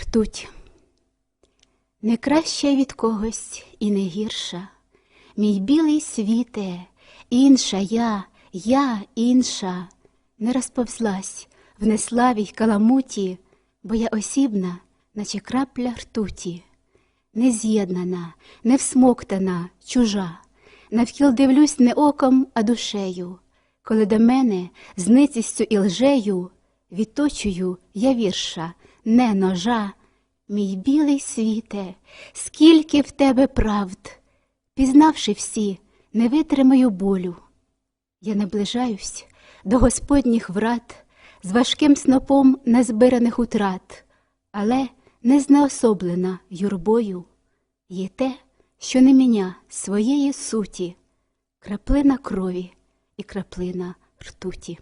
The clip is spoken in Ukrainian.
Ртуть. Не краща від когось і не гірша. Мій білий світе, інша я, я інша, не розповзлась в неславій каламуті, бо я осібна, наче крапля ртуті, не з'єднана, не всмоктана, чужа. Навкіл дивлюсь не оком, а душею, коли до мене з ницістю і лжею відточую я вірша, не ножа. Мій білий світе, скільки в тебе правд, пізнавши всі, не витримаю болю. Я наближаюсь до Господніх врат з важким снопом незбираних утрат, але не знеособлена юрбою є те, що не міня своєї суті, краплина крові і краплина ртуті.